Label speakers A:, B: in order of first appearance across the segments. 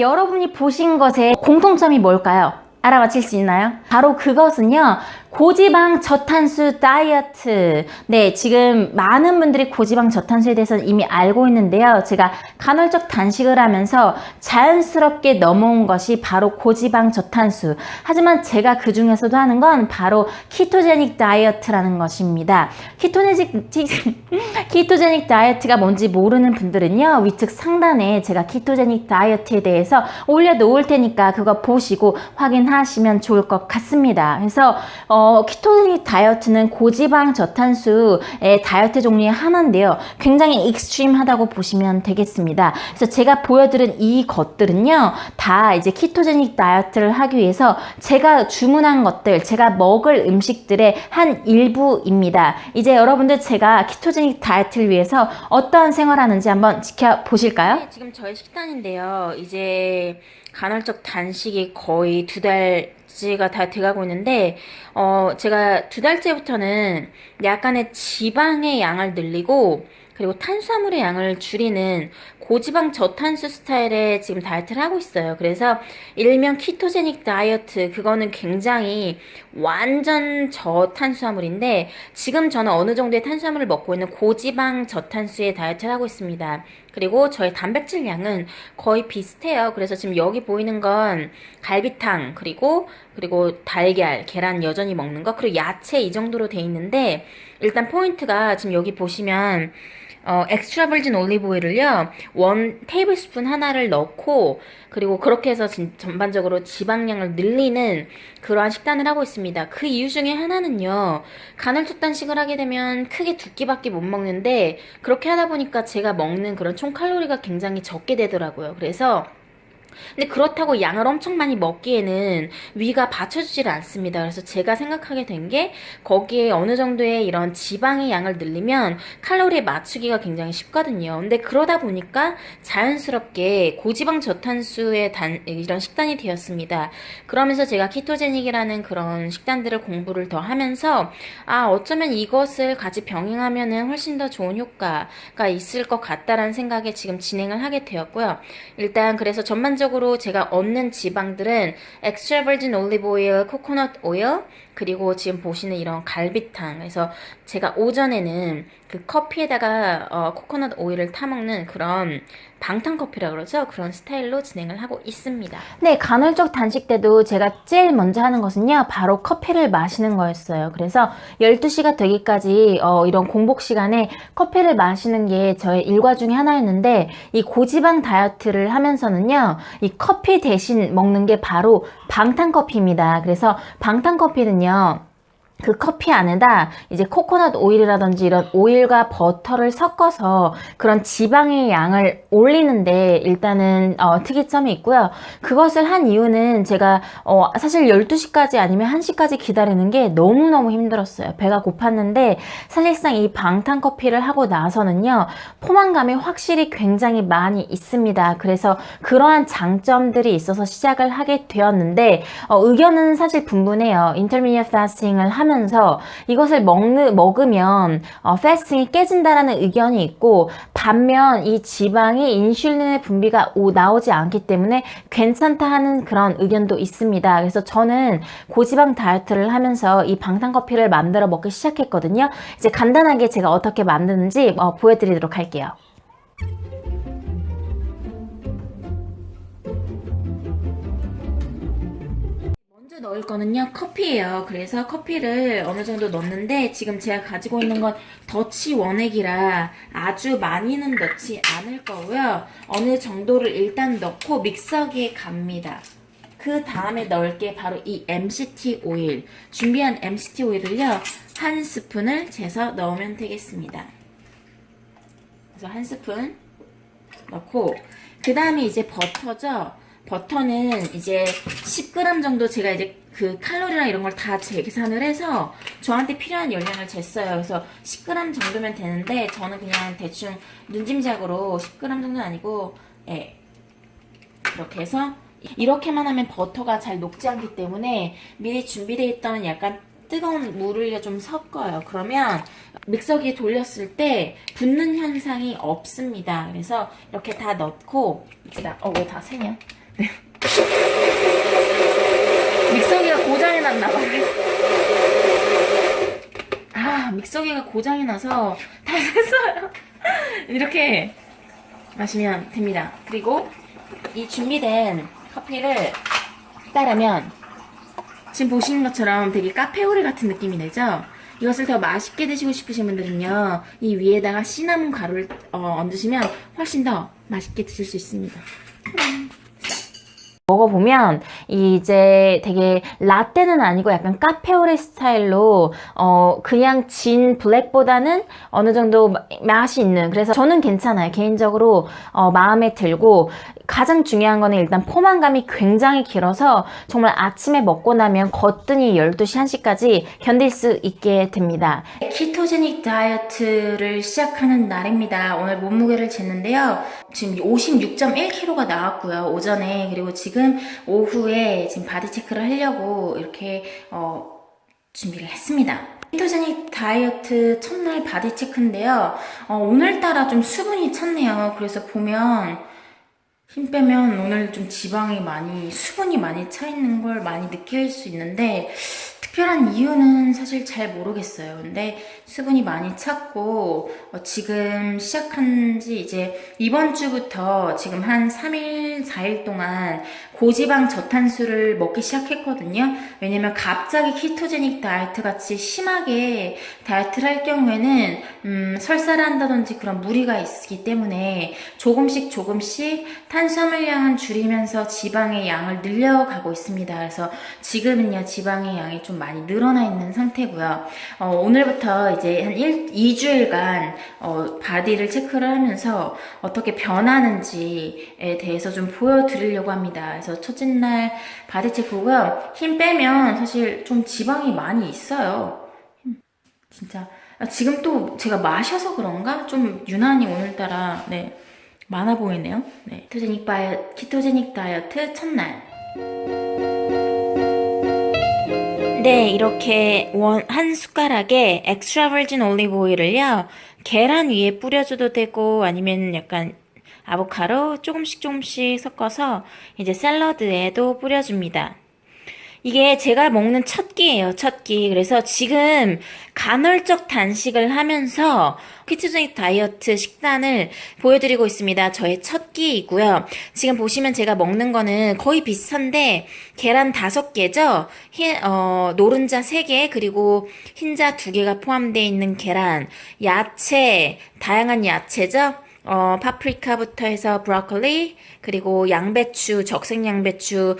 A: 여러분이 보신 것의 공통점이 뭘까요? 알아맞힐 수 있나요? 바로 그것은요, 고지방 저탄수 다이어트. 네, 지금 많은 분들이 고지방 저탄수에 대해서 이미 알고 있는데요. 제가 간헐적 단식을 하면서 자연스럽게 넘어온 것이 바로 고지방 저탄수. 하지만 제가 그 중에서도 하는 건 바로 키토제닉 다이어트라는 것입니다. 키토제닉, 키토제닉 다이어트가 뭔지 모르는 분들은요, 위측 상단에 제가 키토제닉 다이어트에 대해서 올려 놓을 테니까 그거 보시고 확인하시면 좋을 것 같습니다. 그래서, 어, 키토제닉 다이어트는 고지방 저탄수의 다이어트 종류의 하나인데요. 굉장히 익스트림하다고 보시면 되겠습니다. 그래서 제가 보여드린 이 것들은요, 다 이제 키토제닉 다이어트를 하기 위해서 제가 주문한 것들, 제가 먹을 음식들의 한 일부입니다. 이제 여러분들 제가 키토제닉 다이어트를 위해서 어떠한 생활하는지 한번 지켜보실까요? 네, 지금 저희 식단인데요. 이제 간헐적 단식이 거의 두 달 째가 다 돼가고 있는데, 어, 제가 두 달째부터는 약간의 지방의 양을 늘리고, 그리고 탄수화물의 양을 줄이는 고지방 저탄수 스타일의 지금 다이어트를 하고 있어요. 그래서 일명 키토제닉 다이어트 그거는 굉장히 완전 저탄수화물인데 지금 저는 어느 정도의 탄수화물을 먹고 있는 고지방 저탄수의 다이어트를 하고 있습니다. 그리고 저의 단백질 양은 거의 비슷해요. 그래서 지금 여기 보이는 건 갈비탕 그리고 그리고 달걀, 계란 여전히 먹는 거 그리고 야채 이 정도로 돼 있는데 일단 포인트가 지금 여기 보시면 어, 엑스트라 버진 올리브 오일을요, 원 테이블 스푼 하나를 넣고, 그리고 그렇게 해서 진, 전반적으로 지방량을 늘리는 그러한 식단을 하고 있습니다. 그 이유 중에 하나는요, 간헐적 단식을 하게 되면 크게 두 끼밖에 못 먹는데, 그렇게 하다 보니까 제가 먹는 그런 총 칼로리가 굉장히 적게 되더라고요. 그래서, 근데 그렇다고 양을 엄청 많이 먹기에는 위가 받쳐주질 않습니다. 그래서 제가 생각하게 된 게 거기에 어느 정도의 이런 지방의 양을 늘리면 칼로리에 맞추기가 굉장히 쉽거든요. 근데 그러다 보니까 자연스럽게 고지방 저탄수의 단, 이런 식단이 되었습니다. 그러면서 제가 키토제닉이라는 그런 식단들을 공부를 더 하면서 아, 어쩌면 이것을 같이 병행하면은 훨씬 더 좋은 효과가 있을 것 같다라는 생각에 지금 진행을 하게 되었고요. 일단 그래서 전반적으로 제가 얻는 지방들은 엑스트라 버진 올리브 오일, 코코넛 오일, 그리고 지금 보시는 이런 갈비탕. 그래서 제가 오전에는 그 커피에다가 어, 코코넛 오일을 타먹는 그런 방탄 커피라 그러죠. 그런 스타일로 진행을 하고 있습니다. 네, 간헐적 단식 때도 제가 제일 먼저 하는 것은요, 바로 커피를 마시는 거였어요. 그래서 12시가 되기까지 어, 이런 공복 시간에 커피를 마시는 게 저의 일과 중에 하나였는데, 이 고지방 다이어트를 하면서는요, 이 커피 대신 먹는 게 바로 방탄 커피입니다. 그래서 방탄 커피는요, 그 커피 안에다 이제 코코넛 오일이라든지 이런 오일과 버터를 섞어서 그런 지방의 양을 올리는데 일단은 어, 특이점이 있고요. 그것을 한 이유는 제가 어, 사실 12시까지 아니면 1시까지 기다리는 게 너무너무 힘들었어요. 배가 고팠는데 사실상 이 방탄 커피를 하고 나서는요. 포만감이 확실히 굉장히 많이 있습니다. 그래서 그러한 장점들이 있어서 시작을 하게 되었는데 어, 의견은 사실 분분해요. 인터미디어 파스팅을 하면 서 이것을 먹는, 먹으면 어, 패스팅이 깨진다라는 의견이 있고 반면 이 지방이 인슐린의 분비가 오, 나오지 않기 때문에 괜찮다 하는 그런 의견도 있습니다. 그래서 저는 고지방 다이어트를 하면서 이 방탄커피를 만들어 먹기 시작했거든요. 이제 간단하게 제가 어떻게 만드는지 어, 보여드리도록 할게요. 넣을 거는요 커피예요. 그래서 커피를 어느 정도 넣는데 지금 제가 가지고 있는 건 더치 원액이라 아주 많이는 넣지 않을 거고요. 어느 정도를 일단 넣고 믹서기에 갑니다. 그 다음에 넣을 게 바로 이 MCT 오일. 준비한 MCT 오일을요 한 스푼을 재서 넣으면 되겠습니다. 그래서 한 스푼 넣고 그 다음에 이제 버터죠 버터는 이제 10g 정도 제가 이제 그 칼로리랑 이런 걸다 재계산을 해서 저한테 필요한 열량을 쟀어요. 그래서 10g 정도면 되는데 저는 그냥 대충 눈짐작으로 10g 정도는 아니고 예. 이렇게 해서 이렇게만 하면 버터가 잘 녹지 않기 때문에 미리 준비되어 있던 약간 뜨거운 물을 좀 섞어요. 그러면 믹서기에 돌렸을 때 붙는 현상이 없습니다. 그래서 이렇게 다 넣고. 어, 왜 다 새냐? 네. 믹서기가 고장이 났나 봐요. 아, 믹서기가 고장이 나서 다 됐어요. 이렇게 마시면 됩니다. 그리고 이 준비된 커피를 따르면 지금 보시는 것처럼 되게 카페오레 같은 느낌이 나죠? 이것을 더 맛있게 드시고 싶으신 분들은요, 이 위에다가 시나몬 가루를 어, 얹으시면 훨씬 더 맛있게 드실 수 있습니다. 먹어보면 이제 되게 라떼는 아니고 약간 카페오레 스타일로 어 그냥 진 블랙보다는 어느 정도 마- 맛이 있는. 그래서 저는 괜찮아요 개인적으로. 어 마음에 들고. 가장 중요한 거는 일단 포만감이 굉장히 길어서 정말 아침에 먹고 나면 거뜬히 12시 1시까지 견딜 수 있게 됩니다. 키토제닉 다이어트를 시작하는 날입니다. 오늘 몸무게를 쟀는데요 지금 56.1kg가 나왔고요 오전에 그리고 지금 오후에 지금 바디 체크를 하려고 이렇게 어, 준비를 했습니다. 키토제닉 다이어트 첫날 바디 체크인데요. 어, 오늘따라 좀 수분이 찼네요. 그래서 보면 힘 빼면 오늘 좀 지방이 많이 수분이 많이 차 있는 걸 많이 느낄 수 있는데 특별한 이유는 사실 잘 모르겠어요. 근데 수분이 많이 찼고 어, 지금 시작한 지 이제 이번 주부터 지금 한 3일, 4일 동안 고지방 저탄수를 먹기 시작했거든요. 왜냐면 갑자기 키토제닉 다이어트 같이 심하게 다이어트를 할 경우에는 음, 설사를 한다든지 그런 무리가 있기 때문에 조금씩 조금씩 탄수화물량은 줄이면서 지방의 양을 늘려가고 있습니다. 그래서 지금은요 지방의 양이 좀 많이 늘어나 있는 상태고요. 어, 오늘부터 이제 한 1, 2주일간 어, 바디를 체크를 하면서 어떻게 변하는지에 대해서 좀 보여드리려고 합니다. 그래서 첫째 날 바디 체크고요. 힘 빼면 사실 좀 지방이 많이 있어요. 힘, 진짜 아, 지금 또 제가 마셔서 그런가 좀 유난히 오늘따라 네 많아 보이네요. 네 키토제닉 바이어 키토제닉 다이어트 첫날. 네, 이렇게 원, 한 숟가락에 엑스트라 버진 올리브 오일을요, 계란 위에 뿌려줘도 되고, 아니면 약간 아보카도 조금씩 조금씩 섞어서 이제 샐러드에도 뿌려줍니다. 이게 제가 먹는 첫 끼예요, 첫 끼. 그래서 지금 간헐적 단식을 하면서 키토제닉 다이어트 식단을 보여드리고 있습니다. 저의 첫 끼이고요. 지금 보시면 제가 먹는 거는 거의 비슷한데 계란 다섯 개죠. 흰, 어, 노른자 세 개, 그리고 흰자 두 개가 포함되어 있는 계란, 야채, 다양한 야채죠. 어, 파프리카부터 해서 브로콜리, 그리고 양배추, 적색 양배추,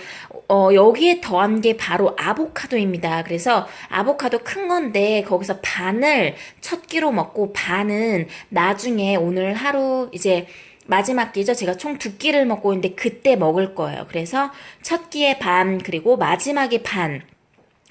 A: 어, 여기에 더한 게 바로 아보카도입니다. 그래서 아보카도 큰 건데, 거기서 반을 첫 끼로 먹고, 반은 나중에 오늘 하루 이제 마지막 끼죠. 제가 총 두 끼를 먹고 있는데, 그때 먹을 거예요. 그래서 첫 끼에 반, 그리고 마지막에 반.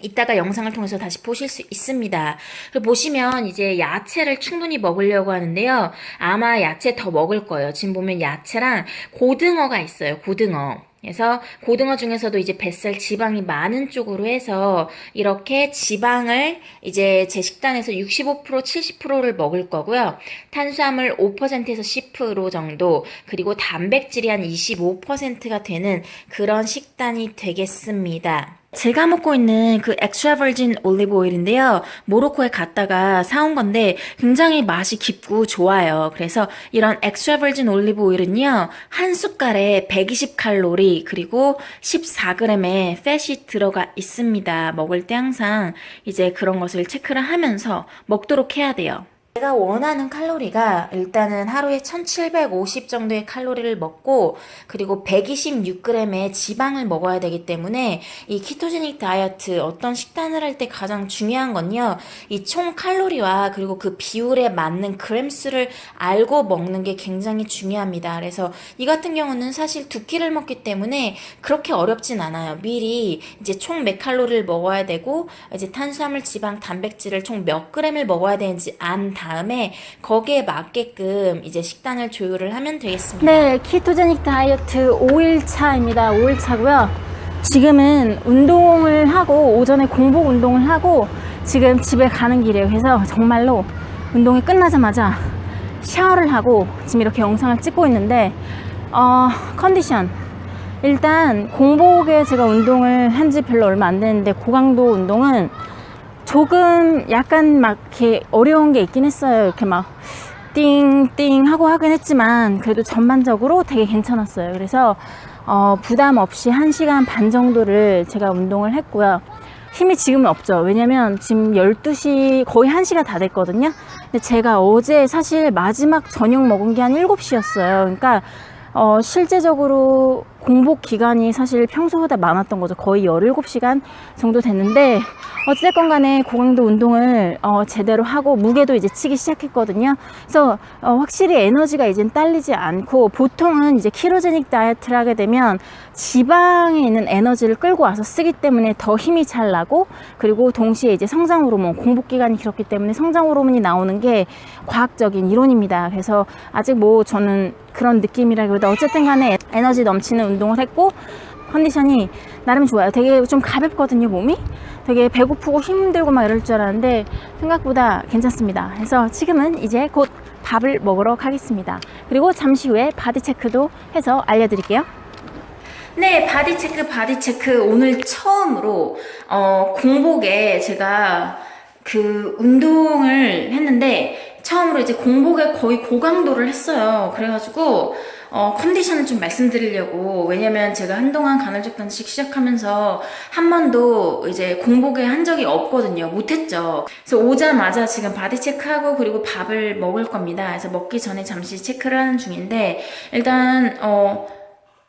A: 이따가 영상을 통해서 다시 보실 수 있습니다. 보시면 이제 야채를 충분히 먹으려고 하는데요. 아마 야채 더 먹을 거예요. 지금 보면 야채랑 고등어가 있어요. 고등어. 그래서 고등어 중에서도 이제 뱃살 지방이 많은 쪽으로 해서 이렇게 지방을 이제 제 식단에서 65% 70%를 먹을 거고요. 탄수화물 5%에서 10% 정도 그리고 단백질이 한 25%가 되는 그런 식단이 되겠습니다. 제가 먹고 있는 그 엑스트라 버진 올리브 오일인데요. 모로코에 갔다가 사온 건데 굉장히 맛이 깊고 좋아요. 그래서 이런 엑스트라 버진 올리브 오일은요. 한 숟갈에 120칼로리 그리고 14g의 팻이 들어가 있습니다. 먹을 때 항상 이제 그런 것을 체크를 하면서 먹도록 해야 돼요. 제가 원하는 칼로리가 일단은 하루에 1750 정도의 칼로리를 먹고 그리고 126g의 지방을 먹어야 되기 때문에 이 키토제닉 다이어트 어떤 식단을 할 때 가장 중요한 건요. 이 총 칼로리와 그리고 그 비율에 맞는 그램 수를 알고 먹는 게 굉장히 중요합니다. 그래서 이 같은 경우는 사실 두 끼를 먹기 때문에 그렇게 어렵진 않아요. 미리 이제 총 몇 칼로리를 먹어야 되고 이제 탄수화물, 지방, 단백질을 총 몇 그램을 먹어야 되는지 안 다 음에 거기에 맞게끔 이제 식단을 조율을 하면 되겠습니다. 네, 키토제닉 다이어트 5일차입니다. 5일차고요. 지금은 운동을 하고 오전에 공복 운동을 하고 지금 집에 가는 길이에요. 그래서 정말로 운동이 끝나자마자 샤워를 하고 지금 이렇게 영상을 찍고 있는데 어, 컨디션 일단 공복에 제가 운동을 한 지 별로 얼마 안 됐는데 고강도 운동은 조금 약간 막 이렇게 어려운 게 있긴 했어요. 이렇게 막 띵띵 하고 하긴 했지만 그래도 전반적으로 되게 괜찮았어요. 그래서 어, 부담 없이 1시간 반 정도를 제가 운동을 했고요. 힘이 지금은 없죠. 왜냐면 지금 12시 거의 1시가 다 됐거든요. 근데 제가 어제 사실 마지막 저녁 먹은 게 한 7시였어요. 그러니까 어, 실제적으로 공복 기간이 사실 평소보다 많았던 거죠. 거의 17시간 정도 됐는데, 어찌됐건 간에 고강도 운동을 어, 제대로 하고 무게도 이제 치기 시작했거든요. 그래서 어, 확실히 에너지가 이젠 딸리지 않고 보통은 이제 키로제닉 다이어트를 하게 되면 지방에 있는 에너지를 끌고 와서 쓰기 때문에 더 힘이 잘 나고 그리고 동시에 이제 성장 호르몬 공복 기간이 길었기 때문에 성장 호르몬이 나오는 게 과학적인 이론입니다. 그래서 아직 뭐 저는 그런 느낌이라기보다 어쨌든 간에 에너지 넘치는 운동 을 했고 컨디션이 나름 좋아요. 되게 좀 가볍거든요, 몸이. 되게 배고프고 힘들고 막 이럴 줄 알았는데 생각보다 괜찮습니다. 그래서 지금은 이제 곧 밥을 먹으러 가겠습니다. 그리고 잠시 후에 바디 체크도 해서 알려드릴게요. 네, 바디 체크, 바디 체크. 오늘 처음으로, 어, 공복에 제가 그 운동을 했는데, 처음으로 이제 공복에 거의 고강도를 했어요. 그래가지고, 어, 컨디션을 좀 말씀드리려고. 왜냐면 제가 한동안 간헐적 단식 시작하면서 한 번도 이제 공복에 한 적이 없거든요. 못했죠. 그래서 오자마자 지금 바디 체크하고 그리고 밥을 먹을 겁니다. 그래서 먹기 전에 잠시 체크를 하는 중인데, 일단, 어,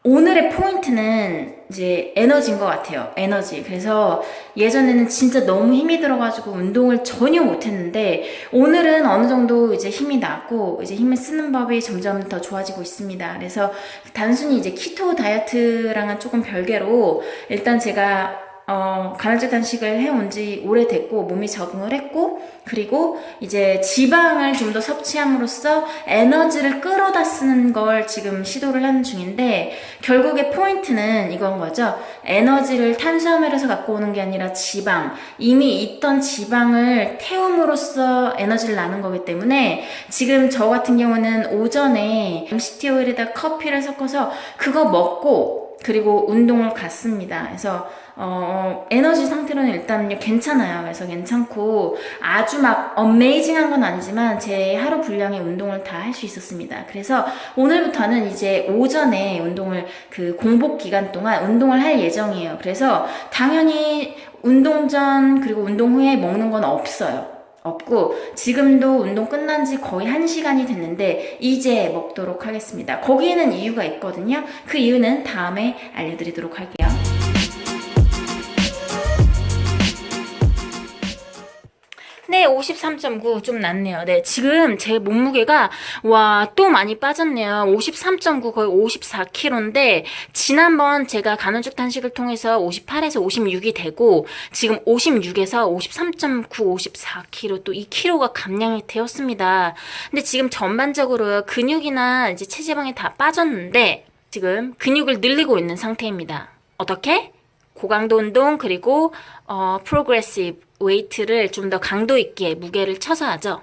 A: 오늘의 포인트는 이제 에너지인 것 같아요. 에너지. 그래서 예전에는 진짜 너무 힘이 들어가지고 운동을 전혀 못했는데 오늘은 어느 정도 이제 힘이 나고 이제 힘을 쓰는 법이 점점 더 좋아지고 있습니다. 그래서 단순히 이제 키토 다이어트랑은 조금 별개로 일단 제가 어, 간헐적 단식을 해온 지 오래됐고, 몸이 적응을 했고, 그리고 이제 지방을 좀 더 섭취함으로써 에너지를 끌어다 쓰는 걸 지금 시도를 하는 중인데, 결국에 포인트는 이건 거죠. 에너지를 탄수화물에서 갖고 오는 게 아니라 지방, 이미 있던 지방을 태움으로써 에너지를 나는 거기 때문에, 지금 저 같은 경우는 오전에 MCT 오일에다 커피를 섞어서 그거 먹고, 그리고 운동을 갔습니다. 그래서 어, 에너지 상태로는 일단 괜찮아요. 그래서 괜찮고 아주 막 어메이징한 건 아니지만 제 하루 분량의 운동을 다 할 수 있었습니다. 그래서 오늘부터는 이제 오전에 운동을 그 공복 기간 동안 운동을 할 예정이에요. 그래서 당연히 운동 전 그리고 운동 후에 먹는 건 없어요. 없고 지금도 운동 끝난 지 거의 1시간이 됐는데 이제 먹도록 하겠습니다. 거기에는 이유가 있거든요. 그 이유는 다음에 알려드리도록 할게요. 네, 53.9좀 낮네요. 네, 지금 제 몸무게가 와, 또 많이 빠졌네요. 53.9 거의 54kg인데 지난번 제가 간헐적 단식을 통해서 58에서 56이 되고 지금 56에서 53.9, 54kg 또 2kg가 감량이 되었습니다. 근데 지금 전반적으로 근육이나 이제 체지방이 다 빠졌는데 지금 근육을 늘리고 있는 상태입니다. 어떻게? 고강도 운동 그리고 어, 프로그레시브 웨이트를 좀 더 강도 있게 무게를 쳐서 하죠.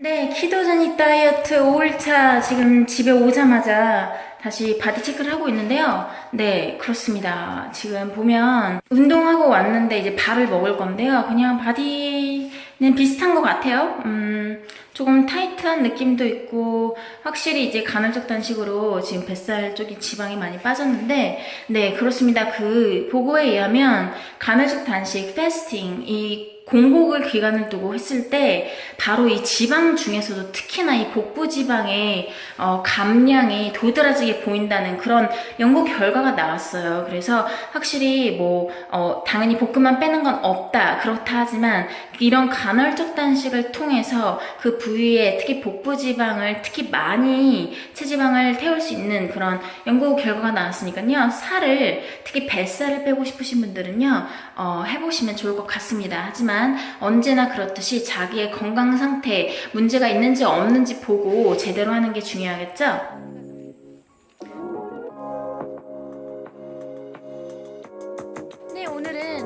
A: 네, 키도제닉 다이어트 5일차 지금 집에 오자마자 다시 바디 체크를 하고 있는데요. 네, 그렇습니다. 지금 보면 운동하고 왔는데 이제 밥을 먹을 건데요. 그냥 바디 는 비슷한 것 같아요. 음, 조금 타이트한 느낌도 있고 확실히 이제 간헐적 단식으로 지금 뱃살 쪽에 지방이 많이 빠졌는데 네, 그렇습니다. 그 보고에 의하면 간헐적 단식, 패스팅 이 공복을 기간을 두고 했을 때 바로 이 지방 중에서도 특히나 이 복부 지방의 어, 감량이 도드라지게 보인다는 그런 연구 결과가 나왔어요. 그래서 확실히 뭐 어, 당연히 복근만 빼는 건 없다 그렇다 하지만 이런 간헐적 단식을 통해서 그 부위에 특히 복부 지방을 특히 많이 체지방을 태울 수 있는 그런 연구 결과가 나왔으니까요. 살을 특히 뱃살을 빼고 싶으신 분들은요. 어, 해보시면 좋을 것 같습니다. 하지만 언제나 그렇듯이 자기의 건강 상태 문제가 있는지 없는지 보고 제대로 하는 게 중요하겠죠? 네,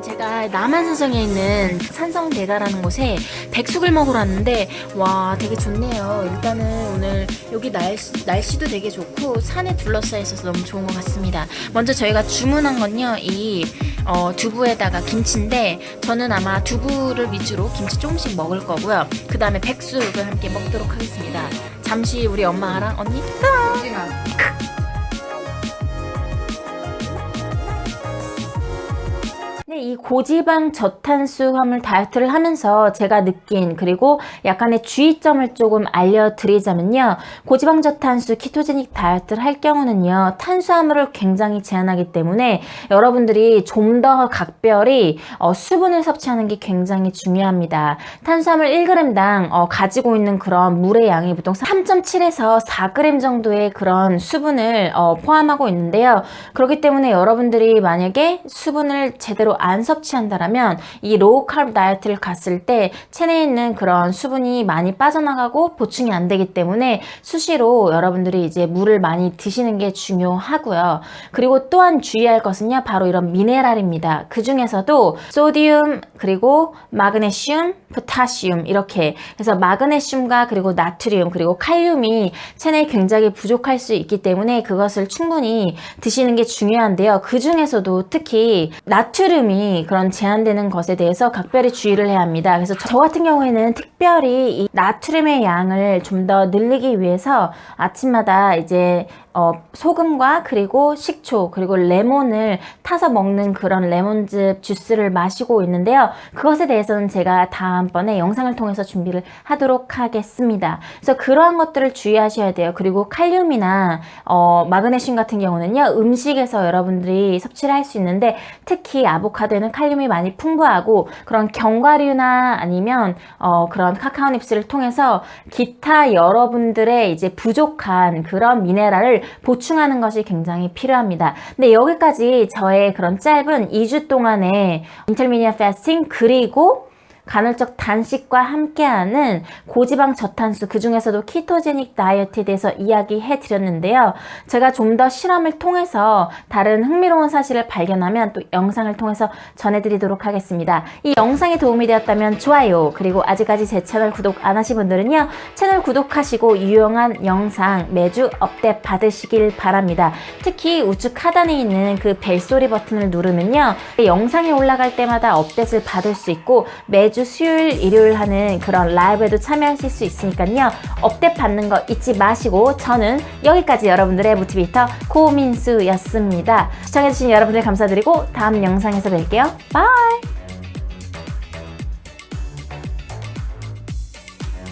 A: 제가 제가 남한 산성에 있는 산성대가라는 곳에 백숙을 먹으러 왔는데 와 되게 좋네요. 일단은 오늘 여기 날씨, 날씨도 되게 좋고 산에 둘러싸여 있어서 너무 좋은 것 같습니다. 먼저 저희가 주문한 건요 이 어, 두부에다가 김치인데 저는 아마 두부를 위주로 김치 조금씩 먹을 거고요. 그 다음에 백숙을 함께 먹도록 하겠습니다. 잠시 우리 엄마랑 언니 네, 이 고지방 저탄수 화물 다이어트를 하면서 제가 느낀 그리고 약간의 주의점을 조금 알려드리자면요. 고지방 저탄수 키토제닉 다이어트를 할 경우는요. 탄수화물을 굉장히 제한하기 때문에 여러분들이 좀 더 각별히 어, 수분을 섭취하는 게 굉장히 중요합니다. 탄수화물 1g당 어, 가지고 있는 그런 물의 양이 보통 3.7에서 4g 정도의 그런 수분을 어, 포함하고 있는데요. 그렇기 때문에 여러분들이 만약에 수분을 제대로 안 섭취한다라면 이 로우 칼 다이어트를 갔을 때 체내에 있는 그런 수분이 많이 빠져나가고 보충이 안 되기 때문에 수시로 여러분들이 이제 물을 많이 드시는 게 중요하고요. 그리고 또한 주의할 것은요, 바로 이런 미네랄입니다. 그 중에서도 소디움 그리고 마그네슘, 포타시움 이렇게 그래서 마그네슘과 그리고 나트륨 그리고 칼륨이 체내에 굉장히 부족할 수 있기 때문에 그것을 충분히 드시는 게 중요한데요. 그 중에서도 특히 나트륨이 그런 제한되는 것에 대해서 각별히 주의를 해야 합니다. 그래서 저 같은 경우에는 특별히 이 나트륨의 양을 좀 더 늘리기 위해서 아침마다 이제 어, 소금과 그리고 식초 그리고 레몬을 타서 먹는 그런 레몬즙 주스를 마시고 있는데요. 그것에 대해서는 제가 다음 번에 영상을 통해서 준비를 하도록 하겠습니다. 그래서 그러한 것들을 주의하셔야 돼요. 그리고 칼륨이나 어, 마그네슘 같은 경우는요. 음식에서 여러분들이 섭취를 할 수 있는데 특히 아보카도에는 칼륨이 많이 풍부하고 그런 견과류나 아니면 어, 그런 카카오 닙스를 통해서 기타 여러분들의 이제 부족한 그런 미네랄을 보충하는 것이 굉장히 필요합니다. 근데 여기까지 저의 그런 짧은 2주 동안의 인터미디어 패스팅 그리고 간헐적 단식과 함께하는 고지방 저탄수 그 중에서도 키토제닉 다이어트에 대해서 이야기해 드렸는데요. 제가 좀 더 실험을 통해서 다른 흥미로운 사실을 발견하면 또 영상을 통해서 전해드리도록 하겠습니다. 이 영상이 도움이 되었다면 좋아요 그리고 아직까지 제 채널 구독 안 하신 분들은요 채널 구독하시고 유용한 영상 매주 업데이트 받으시길 바랍니다. 특히 우측 하단에 있는 그 벨소리 버튼을 누르면요 영상이 올라갈 때마다 업데이트를 받을 수 있고 매주 수요일 일요일 하는 그런 라이브에도 참여하실 수 있으니까요 업데이트 받는 거 잊지 마시고 저는 여기까지 여러분들의 모티베이터 고민수였습니다. 시청해주신 여러분들 감사드리고 다음 영상에서 뵐게요. 바이